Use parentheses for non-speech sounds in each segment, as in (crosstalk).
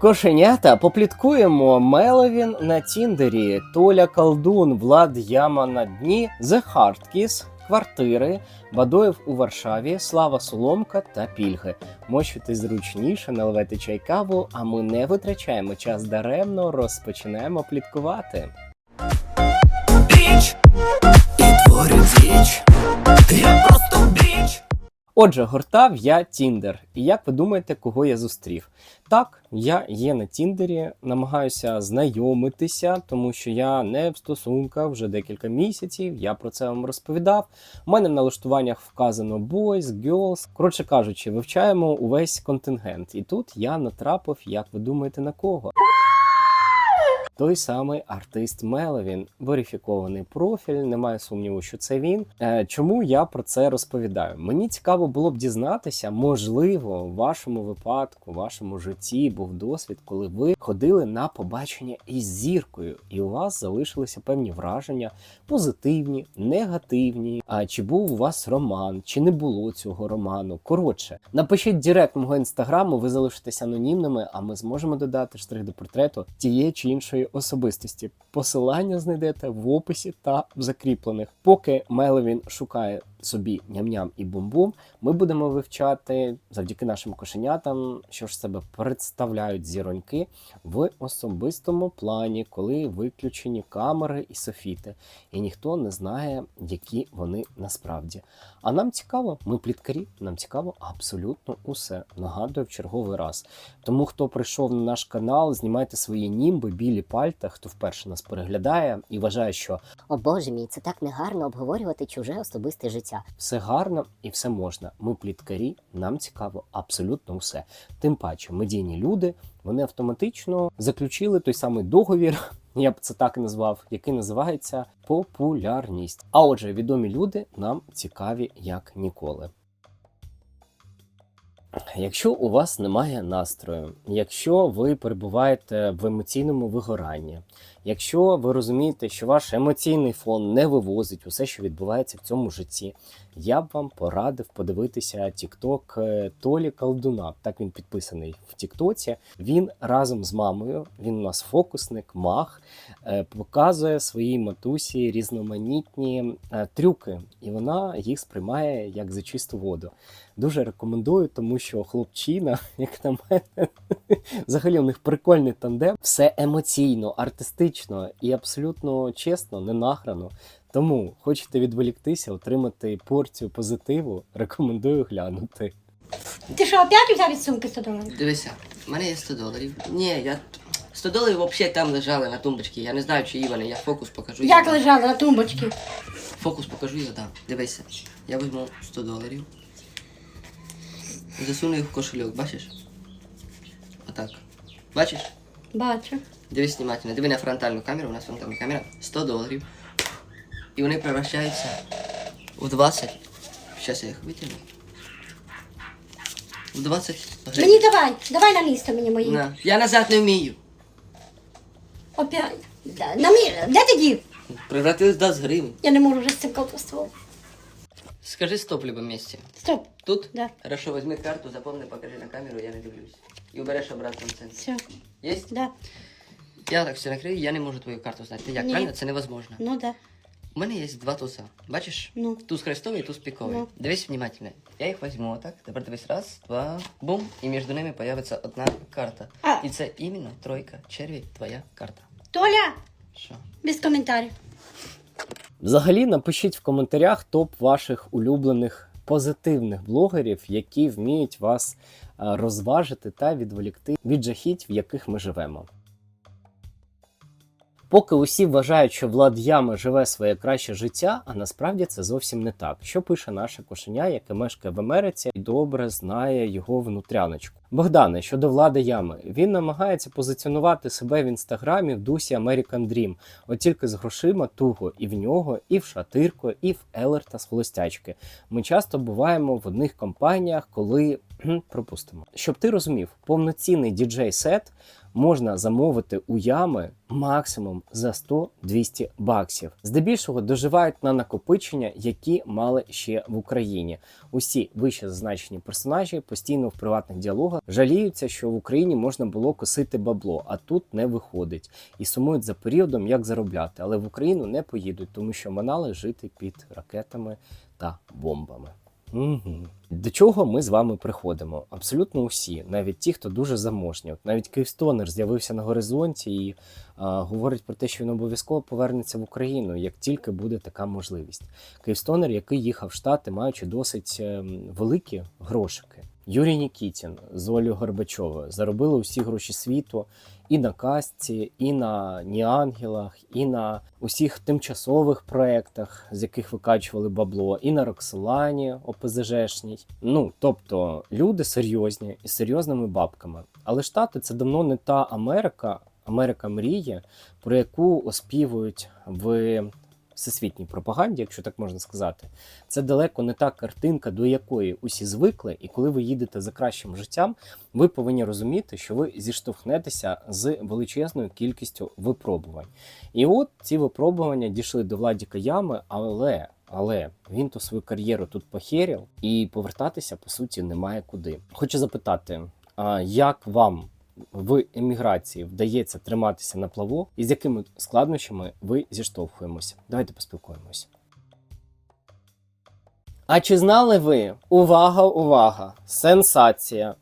Кошенята попліткуємо Меловін на Тіндері, Толя Колдун, Влад Яма на дні, The Hardkiss, квартири, Бадоєв у Варшаві, Слава Соломка та Пільги. Мочуйте зручніше, наливайте чай каву, а ми не витрачаємо час даремно, розпочинаємо пліткувати. Біч і творю діч. Я просто біч. Отже, гортав я Тіндер. І як ви думаєте, кого я зустрів? Так, я є на Тіндері, намагаюся знайомитися, тому що я не в стосунках вже декілька місяців. Я про це вам розповідав. У мене в налаштуваннях вказано boys, girls. Коротше кажучи, вивчаємо увесь контингент. І тут я натрапив, як ви думаєте, на кого? Той самий артист Меловін, верифікований профіль, немає сумніву, що це він. Е, чому я про це розповідаю? Мені цікаво було б дізнатися, можливо, в вашому випадку, в вашому житті був досвід, коли ви ходили на побачення із зіркою, і у вас залишилися певні враження, позитивні, негативні. А чи був у вас роман, чи не було цього роману? Коротше, напишіть директ мого інстаграму, ви залишитесь анонімними, а ми зможемо додати штрих до портрету тієї чи іншої особистості. Посилання знайдете в описі та в закріплених. Поки Меловін шукає собі ням-ням і бум-бум, ми будемо вивчати завдяки нашим кошенятам, що ж себе представляють зіроньки в особистому плані, коли виключені камери і софіти, і ніхто не знає, які вони насправді. А нам цікаво, ми пліткарі, нам цікаво абсолютно усе. Нагадую в черговий раз. Тому хто прийшов на наш канал, знімайте свої німби, білі пальта, хто вперше нас переглядає і вважає, що О боже мій, це так негарно обговорювати чуже особисте життя. Все гарно і все можна. Ми пліткарі, нам цікаво абсолютно все. Тим паче, медійні люди вони автоматично заключили той самий договір. (laughs) Я б це так назвав, який називається популярність. А отже, відомі люди нам цікаві як ніколи. Якщо у вас немає настрою, якщо ви перебуваєте в емоційному вигоранні, якщо ви розумієте, що ваш емоційний фон не вивозить усе, що відбувається в цьому житті, я б вам порадив подивитися TikTok е, Толі Колдуна. Так він підписаний в Тіктоці. Він разом з мамою, він у нас фокусник, маг, е, показує своїй матусі різноманітні е, трюки, і вона їх сприймає як за чисту воду. Дуже рекомендую, тому що хлопчина, (laughs) як на мене, (laughs) взагалі у них прикольний тандем. Все емоційно, артистично і абсолютно чесно, не нахрано. Тому хочете відволіктися, отримати порцію позитиву, рекомендую глянути. Ти що, опять взяв від сумки 100 доларів? Дивися, в мене є 100 доларів. Ні, я 100 доларів взагалі там лежали на тумбочці. Я не знаю, чиї вони. Я фокус покажу. Як дам. лежали на тумбочці? Фокус покажу і задам. Дивися. Я візьму 100 доларів. Засуну їх в кошельок, бачиш? Отак. Бачиш? Бачу. Дивись внимательно. Диви на фронтальну камеру, у нас фронтальна камера. 100 доларів. І вони превращаються в 20. Зараз я їх витягну. В 20 гривень. Мені давай, давай на місто мені мої. На. Я назад не вмію. Опять. Да, На мі... Де ти дів? Превратились 20 гривень. Я не можу вже з цим колдовством. Скажи стоп в любом месте. Стоп. Тут? Да. Хорошо, возьми карту, запомни, покажи на камеру, я не дивлюсь. І убереш обратно в. Все. Есть? Да. Я так все накрию, я не можу твою карту знати. Ти як, Ні. правильно? Це невозможно. Ну да. У мене є два туса. Бачиш? Ну. Туз хрестовий і туз піковий. Ну. Дивись внимательно. Я їх візьму отак. Тепер дивись раз, два, бум. І між ними появиться одна карта. А. І це іменно тройка черві, твоя карта. Толя, Що? без коментарів. Взагалі, напишіть в коментарях топ ваших улюблених позитивних блогерів, які вміють вас е, розважити та відволікти від жахіть, в яких ми живемо. Поки усі вважають, що Влад Яма живе своє краще життя, а насправді це зовсім не так. Що пише наше кошеня, яке мешкає в Америці і добре знає його внутряночку. Богдане, щодо влади ями, він намагається позиціонувати себе в інстаграмі в дусі American Dream, от тільки з грошима туго і в нього, і в Шатирко, і в Елерта з холостячки. Ми часто буваємо в одних компаніях, коли пропустимо. Щоб ти розумів, повноцінний діджей сет можна замовити у ями максимум за 100-200 баксів. Здебільшого доживають на накопичення, які мали ще в Україні. Усі вище зазначені персонажі постійно в приватних діалогах жаліються, що в Україні можна було косити бабло, а тут не виходить. І сумують за періодом, як заробляти, але в Україну не поїдуть, тому що манали жити під ракетами та бомбами. Угу. До чого ми з вами приходимо? Абсолютно усі, навіть ті, хто дуже заможні. От навіть Київстонер з'явився на горизонті і а, говорить про те, що він обов'язково повернеться в Україну, як тільки буде така можливість. Київстонер, який їхав в Штати, маючи досить ем, великі грошики. Юрій Нікітін з Олею Горбачовою заробили усі гроші світу і на кастці, і на Ніангелах, і на усіх тимчасових проєктах, з яких викачували бабло, і на Роксолані ОПЗЖшній. Ну тобто люди серйозні і серйозними бабками. Але Штати це давно не та Америка, Америка мріє, про яку оспівують в всесвітній пропаганді, якщо так можна сказати. Це далеко не та картинка, до якої усі звикли, і коли ви їдете за кращим життям, ви повинні розуміти, що ви зіштовхнетеся з величезною кількістю випробувань. І от ці випробування дійшли до Владіка Ями, але. Але він то свою кар'єру тут похерів, і повертатися по суті немає куди. Хочу запитати, а як вам в еміграції вдається триматися на плаву, і з якими складнощами ви зіштовхуємося? Давайте поспілкуємось. А чи знали ви? Увага, увага! Сенсація!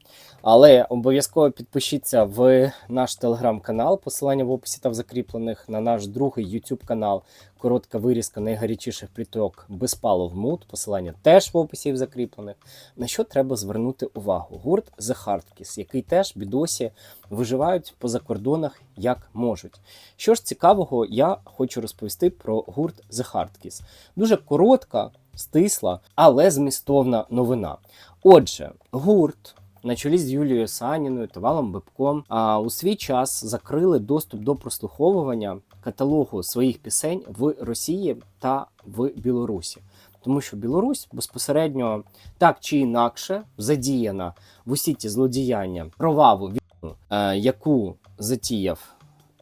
Але обов'язково підпишіться в наш телеграм-канал, посилання в описі та в закріплених на наш другий YouTube канал. Коротка вирізка найгарячіших пліток Безпалов Мут. Посилання теж в описі в закріплених. На що треба звернути увагу? Гурт The Hardkiss, який теж бідосі виживають по закордонах як можуть. Що ж цікавого, я хочу розповісти про гурт The Hardkiss. Дуже коротка, стисла, але змістовна новина. Отже, гурт на чолі з Юлією Саніною та Валом Бебком а, у свій час закрили доступ до прослуховування каталогу своїх пісень в Росії та в Білорусі. Тому що Білорусь безпосередньо так чи інакше задіяна в усі ті злодіяння кроваву війну, е, яку затіяв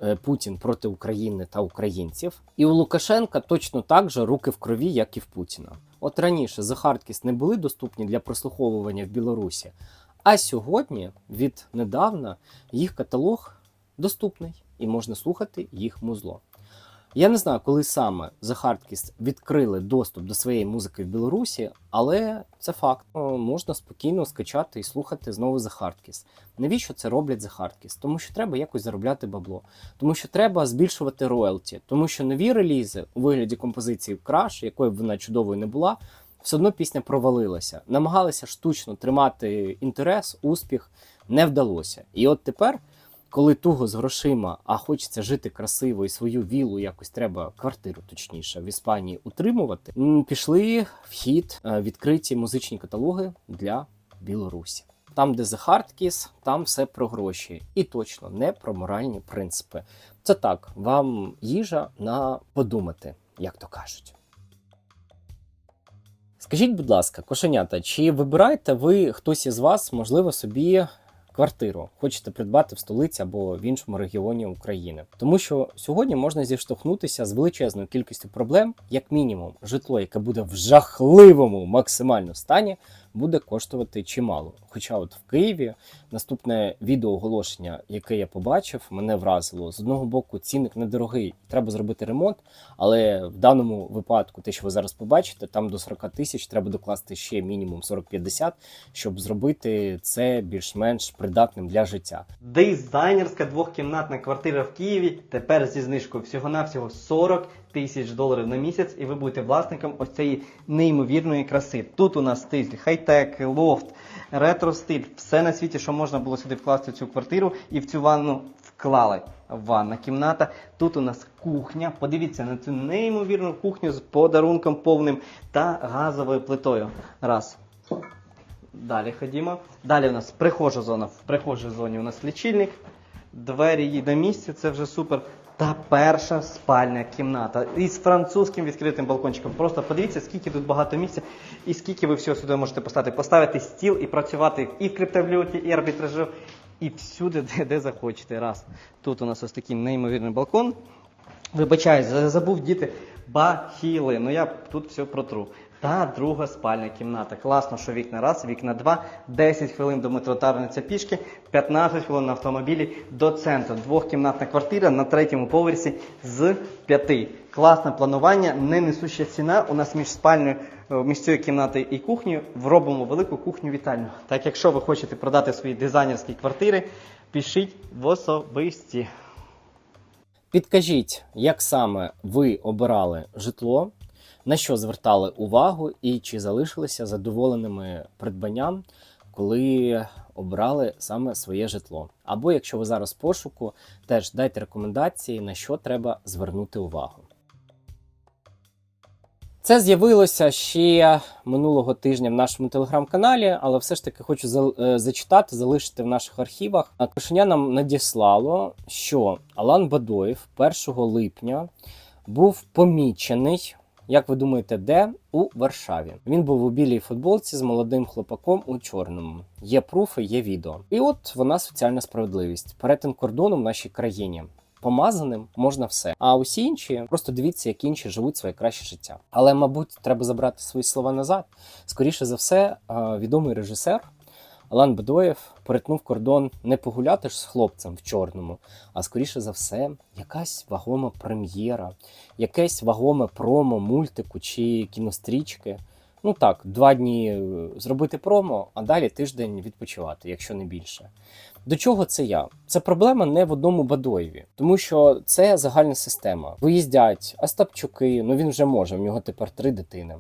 е, Путін проти України та українців. І у Лукашенка точно так же руки в крові, як і в Путіна. От раніше Hardkiss не були доступні для прослуховування в Білорусі, а сьогодні, від недавна, їх каталог доступний і можна слухати їх музло. Я не знаю, коли саме Hardkiss відкрили доступ до своєї музики в Білорусі, але це факт. Можна спокійно скачати і слухати знову Hardkiss. Навіщо це роблять Hardkiss? Тому що треба якось заробляти бабло, тому що треба збільшувати роялті, тому що нові релізи у вигляді композиції Crash, якою б вона чудовою не була, все одно пісня провалилася. Намагалися штучно тримати інтерес, успіх не вдалося. І от тепер, коли туго з грошима, а хочеться жити красиво і свою вілу, якось треба квартиру, точніше, в Іспанії утримувати, пішли в хід е, відкриті музичні каталоги для Білорусі. Там, де The Hardkiss, там все про гроші. І точно не про моральні принципи. Це так, вам їжа на подумати, як то кажуть. Скажіть, будь ласка, кошенята, чи вибираєте ви хтось із вас, можливо, собі квартиру хочете придбати в столиці або в іншому регіоні України? Тому що сьогодні можна зіштовхнутися з величезною кількістю проблем, як мінімум, житло, яке буде в жахливому максимально стані, буде коштувати чимало. Хоча, от в Києві наступне відеооголошення, яке я побачив, мене вразило. З одного боку, цінник недорогий, треба зробити ремонт, але в даному випадку, те, що ви зараз побачите, там до 40 тисяч треба докласти ще мінімум 40-50, щоб зробити це більш-менш придатним для життя. Дизайнерська двохкімнатна квартира в Києві тепер зі знижкою всього-навсього 40 тисяч доларів на місяць, і ви будете власником ось цієї неймовірної краси. Тут у нас стиль, хай-тек, лофт, ретро-стиль, все на світі, що можна було сюди вкласти в цю квартиру, і в цю ванну вклали. Ванна кімната. Тут у нас кухня. Подивіться на цю неймовірну кухню з подарунком повним та газовою плитою. Раз. Далі ходімо. Далі у нас прихожа зона. В прихожій зоні у нас лічильник. Двері їй на місці, це вже супер. Та перша спальня кімната із французьким відкритим балкончиком. Просто подивіться, скільки тут багато місця і скільки ви всього сюди можете поставити. Поставити стіл і працювати і в криптовалюті, і арбітражу, і всюди, де, де захочете. Раз. Тут у нас ось такий неймовірний балкон. Вибачаюсь, забув діти бахіли. Ну я тут все протру. Та друга спальня кімната. Класно, що вікна раз, вікна два, 10 хвилин до метро Тарниця пішки, 15 хвилин на автомобілі до центру. Двохкімнатна квартира на третьому поверсі з п'яти. Класне планування, не несуща ціна. У нас між спальнею, е, між цією кімнатою і кухнею робимо велику кухню вітальню. Так, якщо ви хочете продати свої дизайнерські квартири, пишіть в особисті. Підкажіть, як саме ви обирали житло, на що звертали увагу і чи залишилися задоволеними придбанням, коли обрали саме своє житло. Або якщо ви зараз в пошуку, теж дайте рекомендації, на що треба звернути увагу. Це з'явилося ще минулого тижня в нашому телеграм-каналі, але все ж таки хочу за- е, зачитати, залишити в наших архівах. А Кошеня нам надіслало, що Алан Бадоєв 1 липня був помічений. Як ви думаєте, де? У Варшаві. Він був у білій футболці з молодим хлопаком у чорному. Є пруфи, є відео. І от вона соціальна справедливість. Перетин кордону в нашій країні. Помазаним можна все. А усі інші просто дивіться, як інші живуть своє краще життя. Але, мабуть, треба забрати свої слова назад. Скоріше за все, е, відомий режисер Алан Бедоєв перетнув кордон не погуляти ж з хлопцем в чорному, а скоріше за все, якась вагома прем'єра, якесь вагоме промо мультику чи кінострічки. Ну так, два дні е, зробити промо, а далі тиждень відпочивати, якщо не більше. До чого це я? Це проблема не в одному Бадоєві, тому що це загальна система. Виїздять Остапчуки, ну він вже може, в нього тепер три дитини.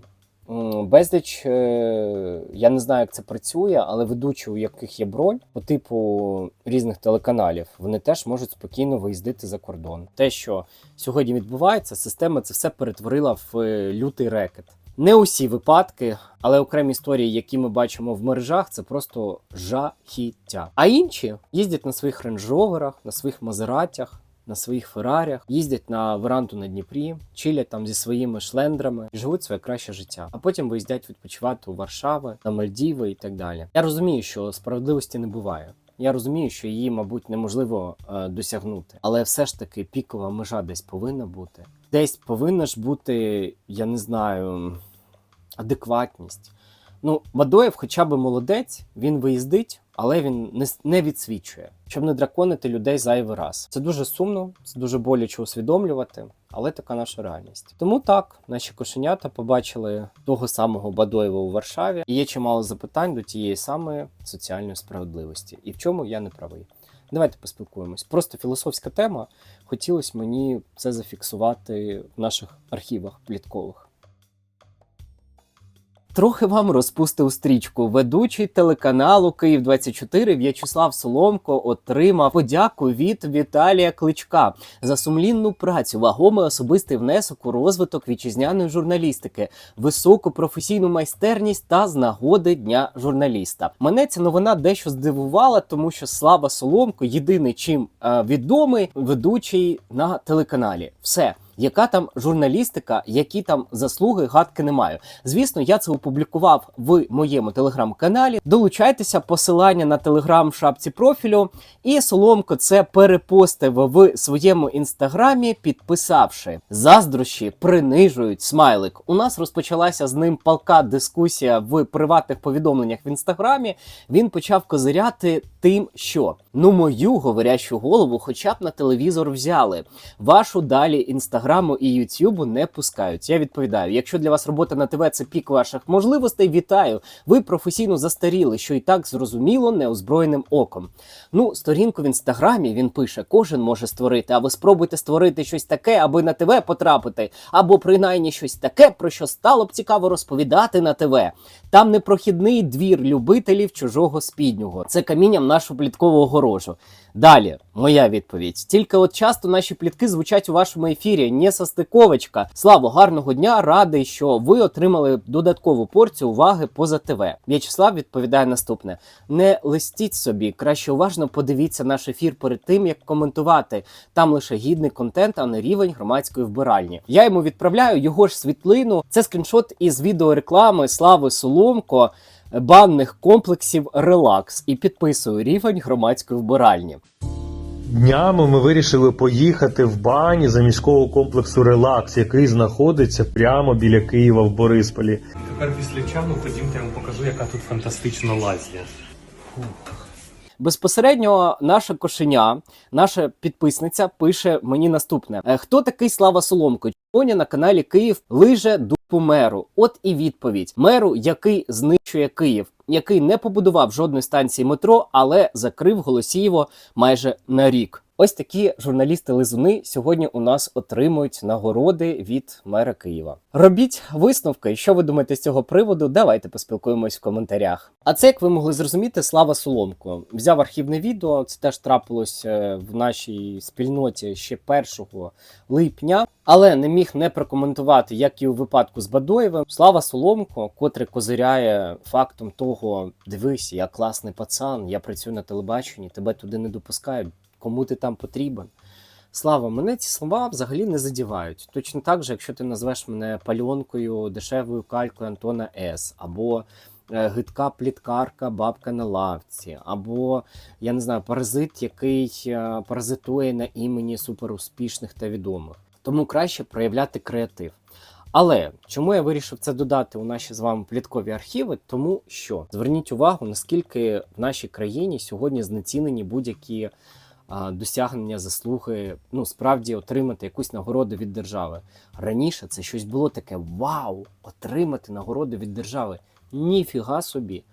Безліч, е, я не знаю, як це працює, але ведучі, у яких є бронь по типу різних телеканалів, вони теж можуть спокійно виїздити за кордон. Те, що сьогодні відбувається, система це все перетворила в е, лютий рекет. Не усі випадки, але окремі історії, які ми бачимо в мережах, це просто жахіття. А інші їздять на своїх рейндж-роверах, на своїх мазератях, на своїх феррарях, їздять на веранду на Дніпрі, чилять там зі своїми шлендрами і живуть своє краще життя. А потім виїздять відпочивати у Варшави, на Мальдіви і так далі. Я розумію, що справедливості не буває. Я розумію, що її, мабуть, неможливо е, досягнути, але все ж таки пікова межа десь повинна бути. Десь повинна ж бути, я не знаю, адекватність. Ну, Бадоєв, хоча б молодець, він виїздить, але він не, не відсвічує, щоб не драконити людей зайвий раз. Це дуже сумно, це дуже боляче усвідомлювати, але така наша реальність. Тому так, наші кошенята побачили того самого Бадоєва у Варшаві, і є чимало запитань до тієї самої соціальної справедливості. І в чому я не правий. Давайте поспілкуємось. Просто філософська тема. Хотілося мені це зафіксувати в наших архівах пліткових. Трохи вам розпустив стрічку. Ведучий телеканалу Київ 24 В'ячеслав Соломко отримав подяку від Віталія Кличка за сумлінну працю, вагомий особистий внесок у розвиток вітчизняної журналістики, високу професійну майстерність та з нагоди дня журналіста. Мене ця новина дещо здивувала, тому що Слава Соломко єдиний чим е, відомий ведучий на телеканалі. Все. Яка там журналістика, які там заслуги, гадки не маю. Звісно, я це опублікував в моєму телеграм-каналі. Долучайтеся, посилання на телеграм в шапці профілю. І Соломко це перепостив в своєму інстаграмі, підписавши заздрощі, принижують смайлик. У нас розпочалася з ним палка дискусія в приватних повідомленнях в інстаграмі. Він почав козиряти тим, що ну мою говорящу голову, хоча б на телевізор взяли. Вашу далі інстаграму і Ютубу не пускають. Я відповідаю: якщо для вас робота на ТВ це пік ваших можливостей, вітаю. Ви професійно застаріли, що і так зрозуміло неозброєним оком. Ну, сторінку в інстаграмі він пише: кожен може створити, а ви спробуйте створити щось таке, аби на ТВ потрапити, або принаймні щось таке, про що стало б цікаво розповідати на ТВ. Там непрохідний двір любителів чужого спіднього. Це камінням нашу пліткову огорожу. Далі, моя відповідь. Тільки от часто наші плітки звучать у вашому ефірі. Не состиковочка. Славо, гарного дня, радий, що ви отримали додаткову порцію уваги поза ТВ. В'ячеслав відповідає наступне: не листіть собі, краще уважно подивіться наш ефір перед тим, як коментувати. Там лише гідний контент, а не рівень громадської вбиральні. Я йому відправляю його ж світлину. Це скріншот із відеореклами Слави Соломко. Банних комплексів Релакс і підписую рівень громадської вбиральні. Днями ми вирішили поїхати в бані за міського комплексу Релакс, який знаходиться прямо біля Києва в Борисполі. Тепер після чану ходімте, я вам покажу, яка тут фантастична лазня. Безпосередньо наша кошеня, наша підписниця пише мені наступне: Е, хто такий Слава Соломко? Сьогодні на каналі Київ лиже дупу меру. От і відповідь: меру, який знищує Київ, який не побудував жодної станції метро, але закрив Голосіїво майже на рік. Ось такі журналісти-лизуни сьогодні у нас отримують нагороди від мера Києва. Робіть висновки, що ви думаєте з цього приводу? Давайте поспілкуємось в коментарях. А це, як ви могли зрозуміти, Слава Соломко взяв архівне відео. Це теж трапилось е, в нашій спільноті ще 1 липня, але не міг не прокоментувати, як і у випадку з Бадоєвим. Слава Соломко, котрий козиряє фактом того: дивись, я класний пацан, я працюю на телебаченні, тебе туди не допускають. Кому ти там потрібен? Слава, мене ці слова взагалі не задівають. Точно так же, якщо ти назвеш мене пальонкою, дешевою калькою Антона С, або е, гидка пліткарка, бабка на лавці, або я не знаю, паразит, який е, паразитує на імені суперуспішних та відомих. Тому краще проявляти креатив. Але чому я вирішив це додати у наші з вами пліткові архіви? Тому що зверніть увагу, наскільки в нашій країні сьогодні знецінені будь-які досягнення, заслуги, ну справді отримати якусь нагороду від держави. Раніше це щось було таке: вау! Отримати нагороду від держави. Ніфіга собі.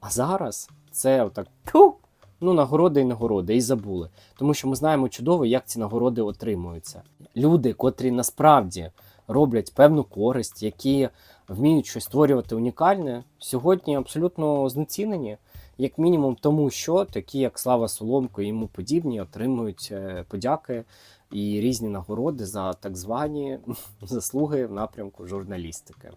А зараз це отак. Тьфу! Ну, нагороди і нагороди, і забули. Тому що ми знаємо чудово, як ці нагороди отримуються. Люди, котрі насправді роблять певну користь, які вміють щось створювати унікальне, сьогодні абсолютно знецінені. Як мінімум, тому що такі, як Слава Соломко і йому подібні, отримують е, подяки і різні нагороди за так звані (laughs) заслуги в напрямку журналістики.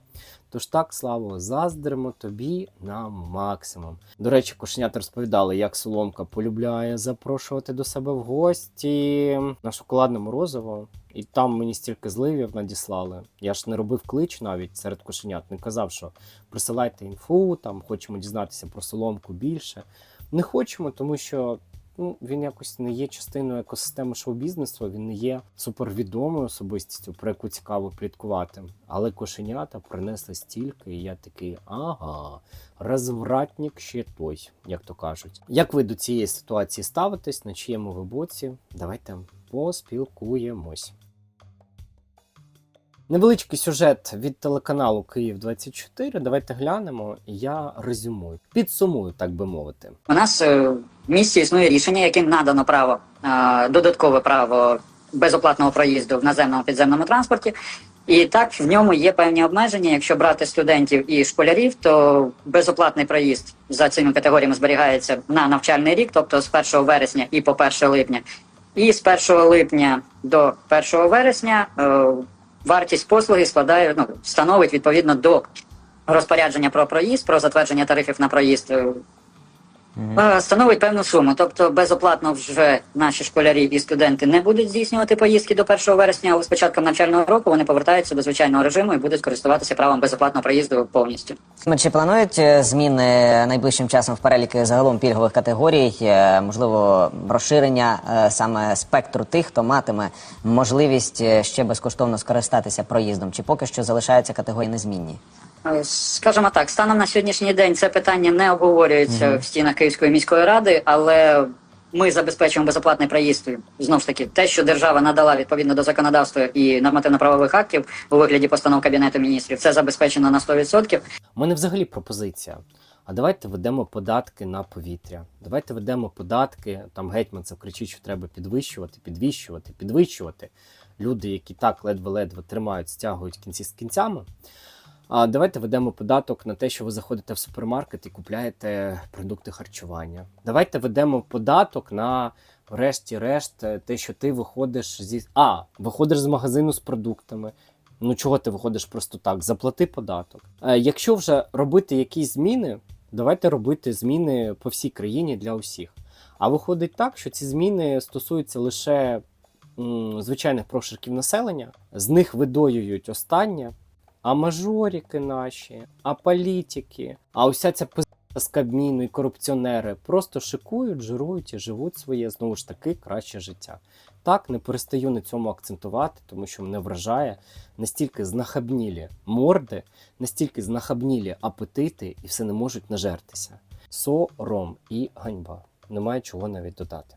Тож так, Славо, заздримо тобі на максимум. До речі, кошенята розповідали, як Соломка полюбляє запрошувати до себе в гості на шоколадне морозиво. І там мені стільки зливів надіслали. Я ж не робив клич навіть серед кошенят, не казав, що присилайте інфу, там хочемо дізнатися про соломку більше. Не хочемо, тому що ну, він якось не є частиною екосистеми шоу-бізнесу, він не є супервідомою особистістю, про яку цікаво пліткувати. Але кошенята принесли стільки, і я такий, ага, розвратник ще той, як то кажуть. Як ви до цієї ситуації ставитесь, на чиєму ви боці? Давайте поспілкуємось. Невеличкий сюжет від телеканалу Київ 24 Давайте глянемо, я резюмую. Підсумую, так би мовити. У нас е, в місті існує рішення, яким надано право е, додаткове право безоплатного проїзду в наземному підземному транспорті. І так в ньому є певні обмеження. Якщо брати студентів і школярів, то безоплатний проїзд за цими категоріями зберігається на навчальний рік, тобто з 1 вересня і по 1 липня. І з 1 липня до 1 вересня е, вартість послуги складає ну, становить відповідно до розпорядження про проїзд, про затвердження тарифів на проїзд. Е, Становить певну суму, тобто безоплатно вже наші школярі і студенти не будуть здійснювати поїздки до 1 вересня, але з початком навчального року вони повертаються до звичайного режиму і будуть користуватися правом безоплатного проїзду повністю. Чи планують е, зміни найближчим часом в переліки загалом пільгових категорій, е, можливо, розширення саме спектру тих, хто матиме можливість ще безкоштовно скористатися проїздом, чи поки що залишаються категорії незмінні? Е, Скажімо так, станом на сьогоднішній день це питання не обговорюється в стінах Київської міської ради, але ми забезпечуємо безоплатний проїзд. Знову ж таки, те, що держава надала відповідно до законодавства і нормативно-правових актів у вигляді постанов Кабінету міністрів, це забезпечено на 100%. У мене взагалі пропозиція. А давайте ведемо податки на повітря. Давайте ведемо податки. Там гетьман це кричить, що треба підвищувати, підвищувати, підвищувати. Люди, які так ледве-ледве тримають, стягують кінці з кінцями. А давайте ведемо податок на те, що ви заходите в супермаркет і купляєте продукти харчування. Давайте ведемо податок на врешті-решт е, те, що ти виходиш зі. А, виходиш з магазину з продуктами. Ну чого ти виходиш просто так? Заплати податок. Е, якщо вже робити якісь зміни, давайте робити зміни по всій країні для усіх. А виходить так, що ці зміни стосуються лише м, звичайних прошарків населення, з них видоюють останнє, а мажоріки наші, а політики, а уся ця пизда з Кабміну і корупціонери просто шикують, жирують і живуть своє знову ж таки краще життя. Так, не перестаю на цьому акцентувати, тому що мене вражає настільки знахабнілі морди, настільки знахабнілі апетити, і все не можуть нажертися. Сором і ганьба. Немає чого навіть додати.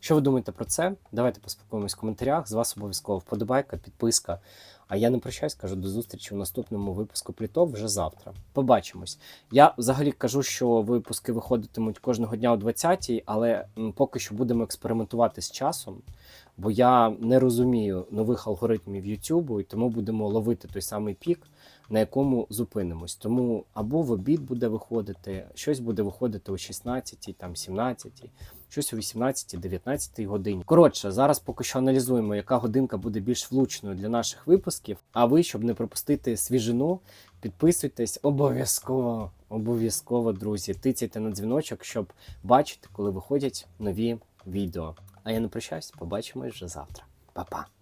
Що ви думаєте про це? Давайте поспілкуємось в коментарях. З вас обов'язково вподобайка, підписка. А я не прощаюсь, кажу до зустрічі у наступному випуску Плітов вже завтра. Побачимось. Я взагалі кажу, що випуски виходитимуть кожного дня о 20-й, але поки що будемо експериментувати з часом, бо я не розумію нових алгоритмів YouTube, і тому будемо ловити той самий пік, на якому зупинимось. Тому або в обід буде виходити, щось буде виходити о 16-й, там 17-й, щось о 18-19 годині. Коротше, зараз поки що аналізуємо, яка годинка буде більш влучною для наших випусків. А ви, щоб не пропустити свіжину, підписуйтесь обов'язково, обов'язково, друзі. Тицяйте на дзвіночок, щоб бачити, коли виходять нові відео. А я не прощаюсь, побачимось вже завтра. Па-па!